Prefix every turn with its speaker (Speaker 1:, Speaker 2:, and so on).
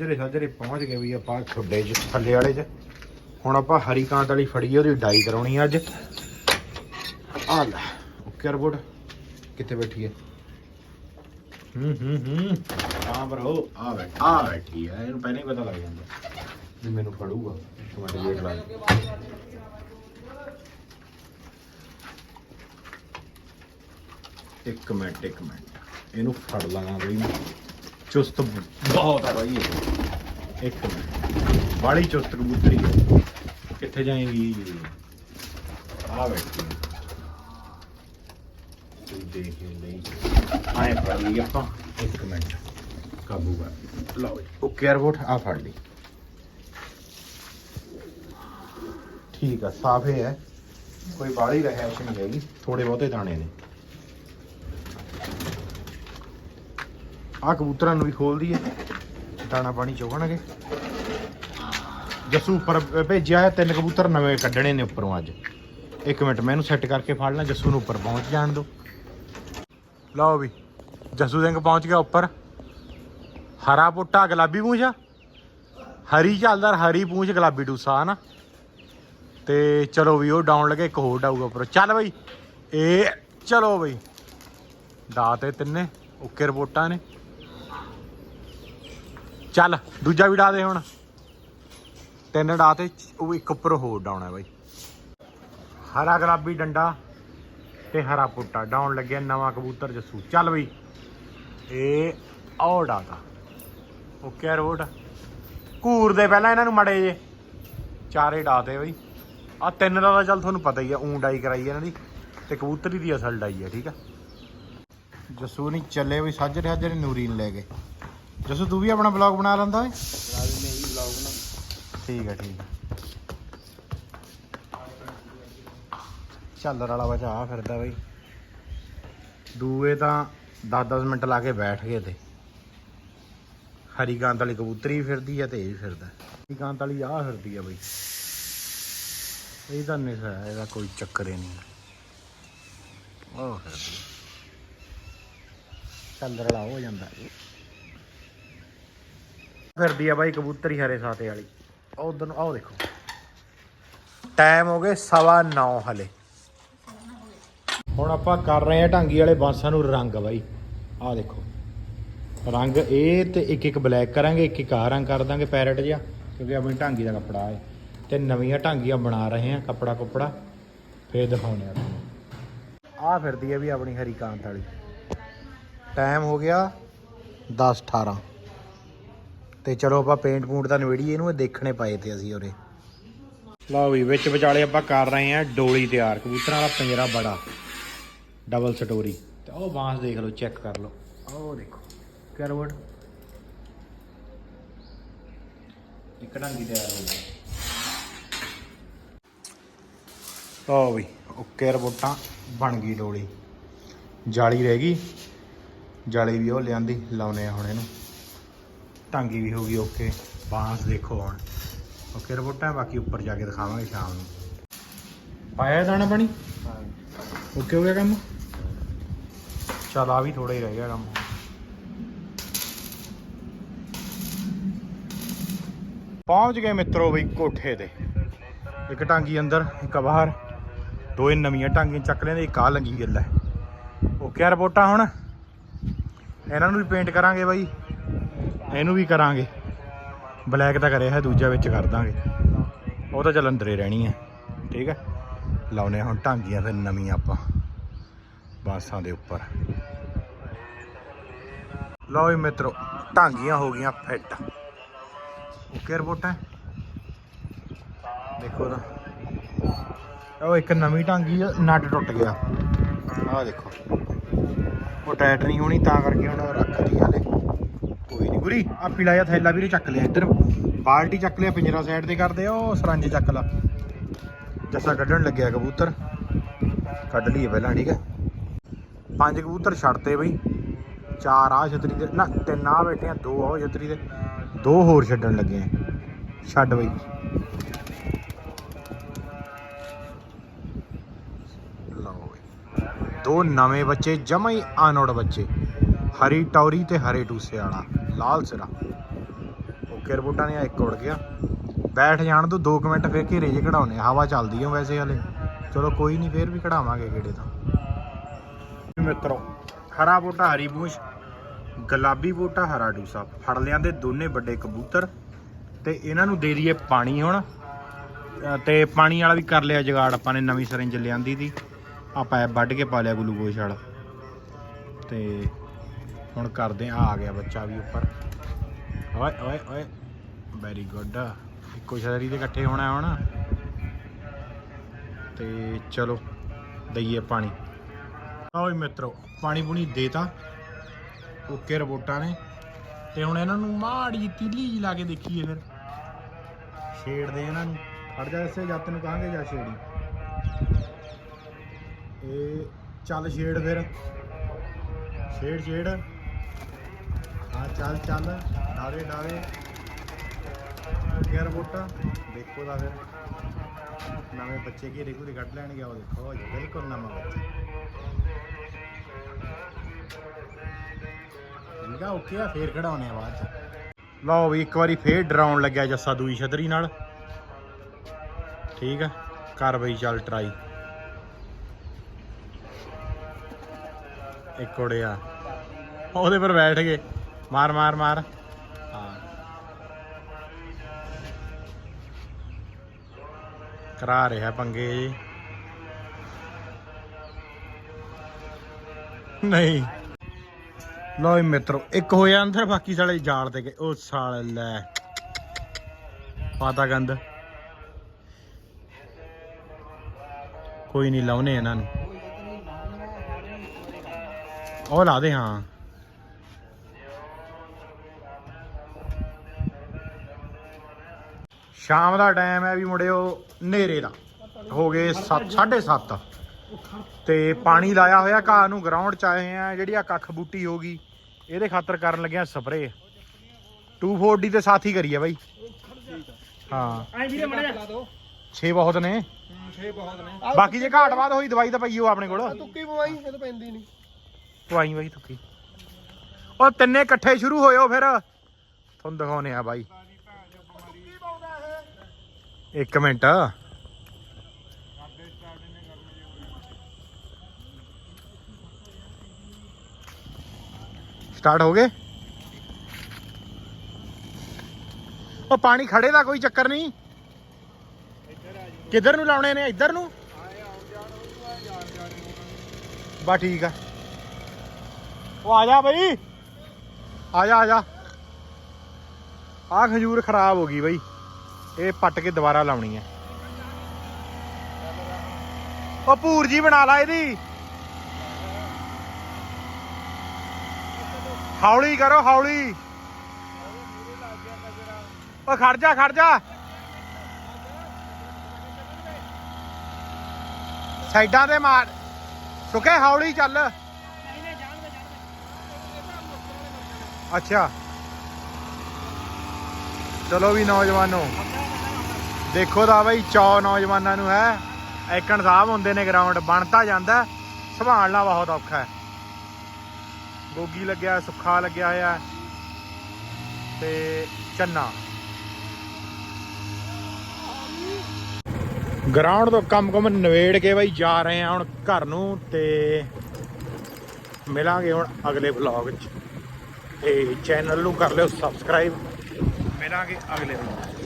Speaker 1: ਸਾਜਰੇ ਸਾਜਰੇ ਪਹੁੰਚ ਗਏ ਵੀ ਆਪਾਂ ਖੁੱਡੇ 'ਚ ਥੱਲੇ ਵਾਲੇ 'ਚ। ਹੁਣ ਆਪਾਂ ਹਰੀ ਕਾਂਤ ਵਾਲੀ ਫੜੀ ਉਹਦੀ ਡਾਈ ਕਰਾਉਣੀ ਆ ਅੱਜ। ਆ ਲੈ ਓਕੇ ਰਿਪੋਰਟ ਕਿੱਥੇ ਬੈਠੀ ਹੈ ਹੂੰ ਹੂੰ। ਹੂੰ ਆ ਬਰੋ ਆ ਬੈਠ ਆ ਬੈਠੀ ਹੈ ਇਹਨੂੰ ਪਹਿਲਾਂ ਹੀ ਪਤਾ ਲੱਗ ਜਾਂਦਾ। ਵੀ ਮੈਨੂੰ ਫੜੂਗਾ ਤੁਹਾਡੇ ਵੇਟ ਲਾ ਇੱਕ ਮਿੰਟ ਇੱਕ ਮਿੰਟ ਇਹਨੂੰ ਫੜ ਲਾਂਗਾ ਬਈ ਮੈਂ। ਚੁਸਤ ਬਹੁਤ ਆ ਬਈ ਇਹ। ਇੱਕ ਮਿੰਟ। ਬਾਲੀ ਚੁਸਤ ਕਬੂਤਰੀ ਹੈ। ਕਿੱਥੇ ਜਾਏਗੀ? ਆ ਬੈਠੀ ਹੈ। ਤੂੰ ਦੇਖ ਲਈ ਆਏ ਫੜ ਲਈ ਆਪਾਂ। ਇੱਕ ਮਿੰਟ। ਕਾਬੂ ਕਰ। ਲਓ ਜੀ। ਓਕੇ 에어ਪੋਰਟ ਆ ਫੜ ਲਈ। ਠੀਕ ਆ, ਸਾਫੇ ਹੈ। ਕੋਈ ਬਾਹਲੀ ਰਹਿਸ਼ ਨਹੀਂ ਹੈਗੀ। ਥੋੜੇ ਬਹੁਤੇ ਦਾਣੇ ਨੇ। ਆ ਕਬੂਤਰਾਂ ਨੂੰ ਵੀ ਖੋਲ ਹੈ ਦਾਣਾ ਪਾਣੀ ਚੋਗਣਗੇ ਜੱਸੂ ਉੱਪਰ ਭੇਜਿਆ ਹੈ, ਤਿੰਨ ਕਬੂਤਰ ਨਵੇਂ ਕੱਢਣੇ ਨੇ ਉੱਪਰੋਂ ਅੱਜ। ਇੱਕ ਮਿੰਟ, ਮੈਂ ਇਹਨੂੰ ਸੈੱਟ ਕਰਕੇ ਫੜ ਲਾਂ, ਜੱਸੂ ਨੂੰ ਉੱਪਰ ਪਹੁੰਚ ਜਾਣ ਦਿਓ। ਲਓ ਵੀ, ਜੱਸੂ ਸਿੰਘ ਪਹੁੰਚ ਗਿਆ ਉੱਪਰ। ਹਰਾ ਪੁੱਟਾ ਗੁਲਾਬੀ ਪੂੰਛ ਆ। ਹਰੀ ਚੱਲਦਾ ਹਰੀ ਪੂੰਛ ਗੁਲਾਬੀ ਟੂਸਾ ਹਨਾ? ਤੇ ਚਲੋ ਵੀ ਉਹ ਡਾਉਣ ਲੱਗੇ, ਇੱਕ ਹੋਰ ਡਾਊਗਾ ਉੱਪਰ। ਚੱਲ ਬਈ, ਇਹ, ਚਲੋ ਬਈ। ਡਾ ਤੇ ਤਿੰਨੇ, ਓਕੇ ਰਿਪੋਰਟਾਂ ਨੇ। ਚੱਲ, ਦੂਜਾ ਵੀ ਡਾ ਦੇ ਹੁਣ। ਤਿੰਨ ਡਾ ਤੇ ਉਹ ਇੱਕ ਉੱਪਰ ਹੋਰ ਡਾਉਣਾ ਬਾਈ। ਹਰਾ ਗੁਲਾਬੀ ਡੰਡਾ ਤੇ ਹਰਾ ਪੁੱਟਾ। ਡਾਉਣ ਲੱਗਿਆ ਨਵਾਂ ਕਬੂਤਰ ਜੱਸੂ। ਚੱਲ ਬਈ। ਇਹ ਆਹ ਡਾਤਾ ਓਕੇ ਰੋਡ। ਘੂਰ ਦੇ ਪਹਿਲਾਂ ਇਹਨਾਂ ਨੂੰ ਮੜੇ ਜੇ। ਚਾਰੇ ਡਾਤੇ ਬਈ। ਆ ਤਿੰਨ ਦਾ ਤਾਂ ਚੱਲ ਤੁਹਾਨੂੰ ਪਤਾ ਹੀ ਆ, ਊਂ ਡਾਈ ਕਰਾਈ ਇਹਨਾਂ ਦੀ। ਤੇ ਕਬੂਤਰੀ ਦੀ ਅਸਲ ਡਾਈ ਆ, ਠੀਕ ਆ। ਜੱਸੂ ਨਹੀਂ ਚੱਲੇ ਵੀ ਸਾਜਰੇ ਸਾਜਰੇ ਨੂਰੀਨ ਲੈ ਕੇ ਜੱਸੂ, ਤੂੰ ਵੀ ਆਪਣਾ ਬਲੌਗ ਬਣਾ ਲੈਂਦਾ ਓਏ? ਠੀਕ ਆ ਠੀਕ ਆ। ਝੱਲਰ ਵਾਲਾ ਬੱਚਾ ਆ ਫਿਰਦਾ ਬਈ। ਦੂਏ ਤਾਂ 10-10 ਮਿੰਟ ਲਾ ਕੇ ਬੈਠ ਗਏ ਤੇ। ਹਰੀ ਕਾਂਤ ਵਾਲੀ ਕਬੂਤਰੀ ਫਿਰਦੀ ਆ ਤੇ ਇਹ ਵੀ ਫਿਰਦਾ। ਹਰੀ ਕਾਂਤ ਵਾਲੀ ਆ ਫਿਰਦੀ ਆ ਬਈ। ਇਹ ਤਾਂ ਨਹੀਂ ਹੈ ਇਹਦਾ ਕੋਈ ਚੱਕਰ ਹੀ ਨਹੀਂ। ਉਹ ਫਿਰਦੀ ਝੱਲਰ ਵਾਲਾ ਹੋ ਜਾਂਦਾ। ਫਿਰਦੀ ਆ ਬਾਈ ਕਬੂਤਰੀ ਹਰੇ ਸਾਤੇ ਵਾਲੀ। ਉਹ ਉਧਰ ਨੂੰ ਆਓ ਦੇਖੋ। ਟਾਈਮ ਹੋ ਗਏ ਸਵਾ 9 ਹਲੇ। ਹੁਣ ਆਪਾਂ ਕਰ ਰਹੇ ਆ ਢਾਂਗੀ ਵਾਲੇ ਬਾਂਸਾਂ ਨੂੰ ਰੰਗ ਬਾਈ। ਆਹ ਦੇਖੋ। ਰੰਗ ਇਹ ਤੇ ਇੱਕ ਇੱਕ ਬਲੈਕ ਕਰਾਂਗੇ, ਇੱਕ ਇੱਕ ਆ ਰੰਗ ਕਰ ਦਾਂਗੇ ਪੈਰਟ ਜਿਹਾ, ਕਿਉਂਕਿ ਆਪਣੀ ਢਾਂਗੀ ਦਾ ਕੱਪੜਾ ਹੈ। ਤੇ ਨਵੀਆਂ ਢਾਂਗੀਆਂ ਬਣਾ ਰਹੇ ਆ, ਕੱਪੜਾ ਕੁਪੜਾ। ਫੇਰ ਦਿਖਾਉਣੇ ਆ ਤੁਹਾਨੂੰ। ਆਹ ਫਿਰਦੀ ਹੈ ਵੀ ਆਪਣੀ ਹਰੀ ਕਾਂਤ ਵਾਲੀ। ਟਾਈਮ ਹੋ ਗਿਆ 10 18 ਤੇ ਚਲੋ ਆਪਾਂ ਪੇਂਟ ਪੂੰਟ ਦਾ ਨਵੇੜੀਏ ਇਹਨੂੰ ਇਹ ਦੇਖਣੇ ਪਏ ਤੇ ਅਸੀਂ ਉਰੇ। ਲਓ ਵੀ, ਵਿੱਚ ਵਿਚਾਲੇ ਆਪਾਂ ਕਰ ਰਹੇ ਆ ਡੋਲੀ ਤਿਆਰ, ਕਬੂਤਰਾਂ ਦਾ ਪਿੰਜਰਾ ਬੜਾ ਡਬਲ ਸਟੋਰੀ ਤੇ ਉਹ ਬਾਂਸ ਦੇਖ ਲਓ ਚੈੱਕ ਕਰ ਲਓ। ਉਹ ਦੇਖੋ, ਕਰਵਟ। ਇੱਕ ਡਾਂਗੀ ਤਿਆਰ ਹੋ ਗਈ। ਲਓ ਵੀ ਓਕੇ ਰਬੋਟਾਂ ਬਣ ਗਈ ਡੋਲੀ। ਜਾਲੀ ਰਹਿ ਗਈ। ਜਾਲੀ ਵੀ ਉਹ ਲਿਆਂਦੀ, ਲਾਉਨੇ ਆ ਹੁਣ ਇਹਨੂੰ। ਟਾਂਗੀ ਵੀ ਹੋ ਗਈ ਓਕੇ। ਬਾਂਸ ਦੇਖੋ ਹੁਣ। ਓਕੇ ਰਿਪੋਰਟਾਂ ਬਾਕੀ ਉੱਪਰ ਜਾ ਕੇ ਦਿਖਾਵਾਂਗੇ ਸ਼ਾਮ ਨੂੰ। ਪਾਇਆ ਦਾਣਾ ਪਾਣੀ? ਓਕੇ ਹੋ ਗਿਆ ਕੰਮ? ਚਲ ਆ ਵੀ ਥੋੜਾ ਹੀ ਰਹਿ ਗਿਆ ਕੰਮ। ਪਹੁੰਚ ਗਏ ਮਿੱਤਰੋ ਬਈ ਕੋਠੇ ਤੇ। ਇੱਕ ਟਾਂਗੀ ਅੰਦਰ ਇੱਕ ਬਾਹਰ। ਦੋਏ ਨਵੀਆਂ ਟਾਂਗੀਆਂ ਚੱਕ ਲੈਂਦੇ ਇੱਕ ਆ ਲੰਗੀ ਗੱਲ ਹੈ ਓਕੇ ਰਿਪੋਰਟਾਂ ਹੁਣ। ਇਹਨਾਂ ਨੂੰ ਵੀ ਪੇਂਟ ਕਰਾਂਗੇ ਬਾਈ। ਇਹਨੂੰ ਵੀ ਕਰਾਂਗੇ। ਬਲੈਕ ਦਾ ਕਰਿਆ ਹੈ ਦੂਜਾ ਵਿੱਚ ਕਰ ਦਾਂਗੇ। ਉਹ ਤਾਂ ਚੱਲ ਅੰਦਰੇ ਰਹਿਣੀ ਹੈ। ਠੀਕ ਹੈ? ਲਾਉਨੇ ਹੁਣ ਢਾਂਗੀਆਂ ਫਿਰ ਨਵੀਆਂ ਆਪਾਂ। ਬਾਸਾਂ ਦੇ ਉੱਪਰ। ਲਓ ਜੀ ਮਿੱਤਰੋ ਟਾਂਗੀਆਂ ਹੋ ਗਈਆਂ ਫਿੱਟ। ਓਕੇ ਹੈ? ਦੇਖੋ ਤਾਂ। ਉਹ ਇੱਕ ਨਵੀਂ ਟਾਂਗੀ ਆ, ਨਟ ਟੁੱਟ ਗਿਆ। ਆਹ ਦੇਖੋ। ਉਹ ਟਾਇਟ ਨਹੀਂ ਹੋਣੀ ਤਾਂ ਕਰਕੇ ਹੁਣ ਉਹ ਰੱਖਦੀ ਹਾਲੇ। ਗੁਰੀ ਆ ਪੀਲਾ ਜਿਹਾ ਥੈਲਾ ਵੀਰੇ ਚੱਕ ਲਿਆ ਇੱਧਰ। ਬਾਲਟੀ ਚੱਕ ਲਿਆ, ਪਿੰਜਰਾ ਸਾਈਡ ਤੇ ਕਰਦੇ ਆ ਉਹ ਸਰੰਜ ਚੱਕ ਲਾ। ਜੱਸਾ ਕੱਢਣ ਲੱਗਿਆ ਕਬੂਤਰ। ਕੱਢ ਲਈਏ ਪਹਿਲਾਂ, ਠੀਕ ਹੈ? ਪੰਜ ਕਬੂਤਰ ਛੱਡਤੇ ਬਈ। ਚਾਰ ਆ ਛਤਰੀ ਦੇ, ਨਾ, ਤਿੰਨ ਆ ਬੈਠੇ ਆ, ਦੋ ਆ ਛਤਰੀ ਦੇ। ਦੋ ਹੋਰ ਛੱਡਣ ਲੱਗੇ ਆ। ਛੱਡ ਬਈ। ਬਈ। ਦੋ ਨਵੇਂ ਬੱਚੇ, ਜਮਾ ਹੀ ਅਨੋੜ ਬੱਚੇ। ਹਰੀ ਟੌਰੀ ਤੇ ਹਰੇ ਟੂਸੇ ਵਾਲਾ। ਲਾਲ ਸਿਰਾ। ਓਕੇ ਰਿਪੋਰਟਾਂ ਨੇ ਇੱਕ ਉੜ ਗਿਆ। ਬੈਠ ਜਾਣ ਤੋਂ 2 ਮਿੰਟ ਫੇਰ ਘੇਰੇ ਜੇ ਕਢਾਉਨੇ ਆ। ਹਵਾ ਚੱਲਦੀ ਆ ਵੈਸੇ ਹਲੇ। ਚਲੋ ਕੋਈ ਨਹੀਂ ਫੇਰ ਵੀ ਕਢਾਵਾਂਗੇ ਕਿਹੜੇ ਤਾਂ। ਮਿੱਤਰੋ ਹਰਾ ਬੂਟਾ ਹਰੀ ਬੂਸ਼ ਗੁਲਾਬੀ ਬੂਟਾ ਹਰਾ ਡੂਸਾ। ਫੜ ਲਿਆਂਦੇ ਦੋਨੇ ਵੱਡੇ ਕਬੂਤਰ ਤੇ ਇਹਨਾਂ ਨੂੰ ਦੇ ਦਈਏ ਪਾਣੀ ਹੁਣ। ਅ, ਤੇ ਪਾਣੀ ਵਾਲਾ ਵੀ ਕਰ ਲਿਆ ਜਗਾੜ ਆਪਾਂ ਨੇ ਨਵੀਂ ਸਰਿੰਜ ਲਿਆਂਦੀ ਦੀ। ਆਪਾਂ ਪੈਪ ਵੱਢ ਕੇ ਪਾ ਲਿਆ ਗਲੂਕੋਸ਼ ਵਾਲਾ। ਤੇ ਹੁਣ ਕਰਦੇ ਆ ਆ ਗਿਆ ਬੱਚਾ ਵੀ ਉੱਪਰ। ਓਏ ਓਏ ਓਏ। ਵੈਰੀ ਗੁੱਡ ਇੱਕੋ ਸ਼ਹਿਰੀ ਦੇ ਇਕੱਠੇ ਹੋਣਾ ਹੁਣ। ਤੇ ਚਲੋ, ਦਈਏ ਪਾਣੀ। ਓਏ ਮਿੱਤਰੋ, ਪਾਣੀ ਪੂਣੀ ਦੇਤਾ। ਓਕੇ ਰਿਪੋਰਟਾਂ ਨੇ। ਤੇ ਹੁਣ ਇਹਨਾਂ ਨੂੰ ਮਾੜੀ ਤੀਲੀ ਜਿਹੀ ਲਾ ਕੇ ਦੇਖੀਏ ਫਿਰ। ਛੇੜਦੇ ਇਹਨਾਂ ਨੂੰ। ਖੜ ਜਾ ਇਸੇ ਜੱਤ ਨੂੰ ਕਹਾਂਗੇ ਜਾ ਛੇੜੀ? ਇਹ ਚੱਲ ਛੇੜ ਫਿਰ। ਛੇੜ ਛੇੜ। ਹਾਂ ਚੱਲ ਚੱਲ। ਡਾਵੇ ਡਾਵੇ ਯਾਰ ਬੋਟਾ ਦੇਖੋ ਦਾ ਫਿਰ। ਨਵੇਂ ਬੱਚੇ ਘੇਰੇ ਘੂਰੇ ਕੱਢ ਲੈਣਗੇ ਉਹ ਦੇਖੋ ਜੀ, ਬਿਲਕੁਲ ਨਵਾਂ ਬੱਚਾ। ਠੀਕ ਆ ਆ ਫੇਰ ਖੜਾਉਣੇ ਆ ਬਾਅਦ ਚ। ਲਓ ਵੀ ਇੱਕ ਵਾਰੀ ਫੇਰ ਡਰਾਉਣ ਲੱਗਿਆ ਜੱਸਾ ਦੂਈ ਛਤਰੀ ਨਾਲ। ਠੀਕ ਆ ਕਰ ਬਈ ਚੱਲ ਟਰਾਈ ਇੱਕ ਉੜਿਆ। ਉਹਦੇ ਪਰ ਬੈਠ ਗਏ। ਮਾਰ ਮਾਰ ਮਾਰ। ਹਾਂ। ਕਰਾ ਰਿਹਾ ਪੰਗੇ ਜੀ। ਨਹੀਂ। ਲਓ ਜੀ ਮਿੱਤਰੋ, ਇੱਕ ਹੋਇਆ ਅੰਦਰ, ਬਾਕੀ ਸਾਲੇ ਜਾਲ ਤੇ ਗਏ ਉਹ ਸਾਲ ਲੈ। ਪਾਤਾ ਗੰਦ। ਕੋਈ ਨਹੀਂ, ਲਾਉਨੇ ਇਹਨਾਂ ਨੂੰ। ਉਹ ਲਾ ਦੇ, ਹਾਂ। ਸ਼ਾਮ ਦਾ ਟਾਈਮ ਹੈ ਵੀ ਮੁੰਡਿਓ ਹਨੇਰੇ ਦਾ। ਹੋ ਗਏ 7:30 ਤੇ ਪਾਣੀ ਲਾਇਆ ਹੋਇਆ ਘਾਹ ਨੂੰ ਗਰਾਊਂਡ ਚ ਆਏ ਆ ਜਿਹੜੀ ਆ ਕੱਖ ਬੂਟੀ ਹੋ ਗਈ ਇਹਦੇ ਖਾਤਰ ਕਰਨ ਲੱਗਿਆ ਸਪਰੇ 240 ਤੇ ਸਾਥੀ ਕਰੀਏ ਬਾਈ। ਹਾਂ।
Speaker 2: ਐ ਵੀਰੇ ਮੜਿਆ
Speaker 1: 6 ਬਹੁਤ ਨੇ
Speaker 2: 6 ਬਹੁਤ ਨੇ।
Speaker 1: ਬਾਕੀ ਜੇ ਘਾਟ ਬਾਅਦ ਹੋਈ ਦਵਾਈ ਤਾਂ ਪਈਓ ਆਪਣੇ ਕੋਲ।
Speaker 2: ਤੁੱਕੀ ਪਵਾਈ ਇਹ ਤਾਂ ਪੈਂਦੀ ਨਹੀਂ
Speaker 1: ਆਈ ਬਾਈ ਤੁੱਕੀ। ਉਹ ਤਿੰਨੇ ਇਕੱਠੇ ਸ਼ੁਰੂ ਹੋਇਓ ਫਿਰ। ਤੁਹਾਨੂੰ ਦਿਖਾਉਨੇ ਆ ਬਾਈ। ਇੱਕ ਮਿੰਟ। ਸਟਾਰਟ ਹੋ ਗਏ? ਉਹ ਪਾਣੀ ਖੜੇ ਦਾ ਕੋਈ ਚੱਕਰ ਨਹੀਂ। ਕਿੱਧਰ ਨੂੰ ਲਾਉਣੇ ਨੇ? ਇੱਧਰ ਨੂੰ? ਬਾ ਠੀਕ ਆ। ਉਹ ਆ ਜਾ ਬਈ। ਆ ਜਾ ਆ ਜਾ। ਆ ਖਜੂਰ ਖਰਾਬ ਹੋ ਗਈ ਬਈ। ਇਹ ਪੱਟ ਕੇ ਦੁਬਾਰਾ ਲਾਉਣੀ ਹੈ। ਉਹ ਭੂਰ ਜੀ ਬਣਾ ਲਾ ਇਹਦੀ। ਹੌਲੀ ਕਰੋ, ਹੌਲੀ। ਉਹ ਖੜ ਜਾ ਖੜ ਜਾ। ਸਾਈਡਾਂ ਤੇ ਮਾਰ। ਸੁੱਕੇ, ਹੌਲੀ ਚੱਲ। ਅੱਛਾ। ਚਲੋ ਵੀ ਨੌਜਵਾਨੋ। ਦੇਖੋ ਤਾਂ ਬਾਈ, ਚੌ ਨੌਜਵਾਨਾਂ ਨੂੰ ਹੈ। ਐਕਣ ਸਾਹਿਬ ਹੁੰਦੇ ਨੇ ਗਰਾਊਂਡ ਬਣਤਾ ਜਾਂਦਾ ਸੰਭਾਲਣਾ ਬਹੁਤ ਔਖਾ ਹੈ। ਗੋਗੀ ਲੱਗਿਆ ਸੁੱਖਾ ਲੱਗਿਆ ਹੋਇਆ ਤੇ ਚੰਨਾ। ਗਰਾਊਂਡ ਤੋਂ ਕੰਮ ਕੰਮ ਨਵੇੜ ਕੇ ਬਾਈ ਜਾ ਰਹੇ ਆ ਹੁਣ ਘਰ ਨੂੰ ਤੇ ਮਿਲਾਂਗੇ ਹੁਣ ਅਗਲੇ ਵਲੌਗ 'ਚ। ਤੇ ਚੈਨਲ ਨੂੰ ਕਰ ਲਿਓ ਸਬਸਕ੍ਰਾਈਬ ਮਿਲਾਂਗੇ ਅਗਲੇ ਵਲੌਗ